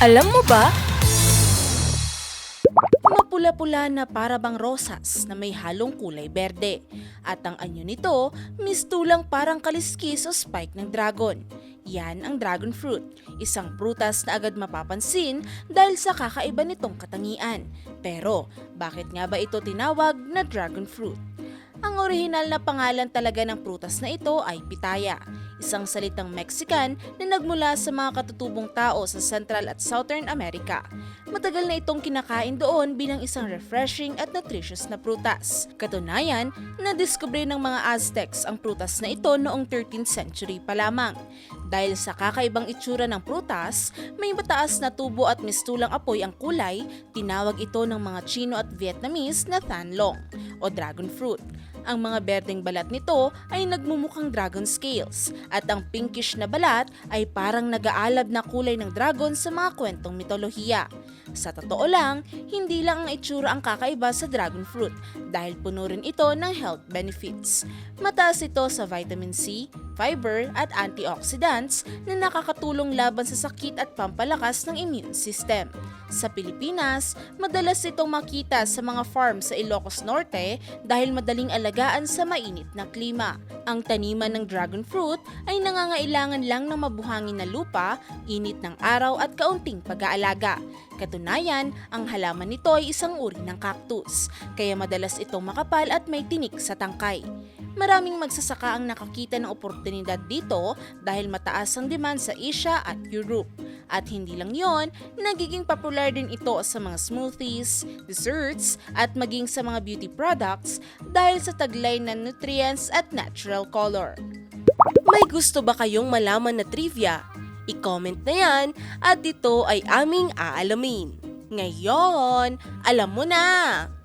Alam mo ba? Mapula-pula na para bang rosas na may halong kulay berde. At ang anyo nito, mistulang parang kaliskis o spike ng dragon. Yan ang dragon fruit, isang prutas na agad mapapansin dahil sa kakaiba nitong katangian. Pero, bakit nga ba ito tinawag na dragon fruit? Ang orihinal na pangalan talaga ng prutas na ito ay pitaya, isang salitang Mexican na nagmula sa mga katutubong tao sa Central at Southern America. Matagal na itong kinakain doon bilang isang refreshing at nutritious na prutas. Katunayan, nadiskubre ng mga Aztecs ang prutas na ito noong 13th century pa lamang. Dahil sa kakaibang itsura ng prutas, may mataas na tubo at mistulang apoy ang kulay, tinawag ito ng mga Chino at Vietnamese na thanlong o dragon fruit. Ang mga berdeng balat nito ay nagmumukhang dragon scales at ang pinkish na balat ay parang nag-aalab na kulay ng dragon sa mga kwentong mitolohiya. Sa totoo lang, hindi lang ang itsura ang kakaiba sa dragon fruit dahil puno rin ito ng health benefits. Mataas ito sa vitamin C, fiber at antioxidants na nakakatulong laban sa sakit at pampalakas ng immune system. Sa Pilipinas, madalas itong makita sa mga farm sa Ilocos Norte dahil madaling alagaan sa mainit na klima. Ang taniman ng dragon fruit ay nangangailangan lang ng mabuhangin na lupa, init ng araw at kaunting pag-aalaga. Katunayan, ang halaman nito ay isang uri ng cactus, kaya madalas itong makapal at may tinik sa tangkay. Maraming magsasaka ang nakakita ng oportunidad dito dahil mataas ang demand sa Asia at Europe. At hindi lang yon, nagiging popular din ito sa mga smoothies, desserts, at maging sa mga beauty products dahil sa taglay na nutrients at natural color. May gusto ba kayong malaman na trivia? I-comment na yan at dito ay aming aalamin. Ngayon, alam mo na!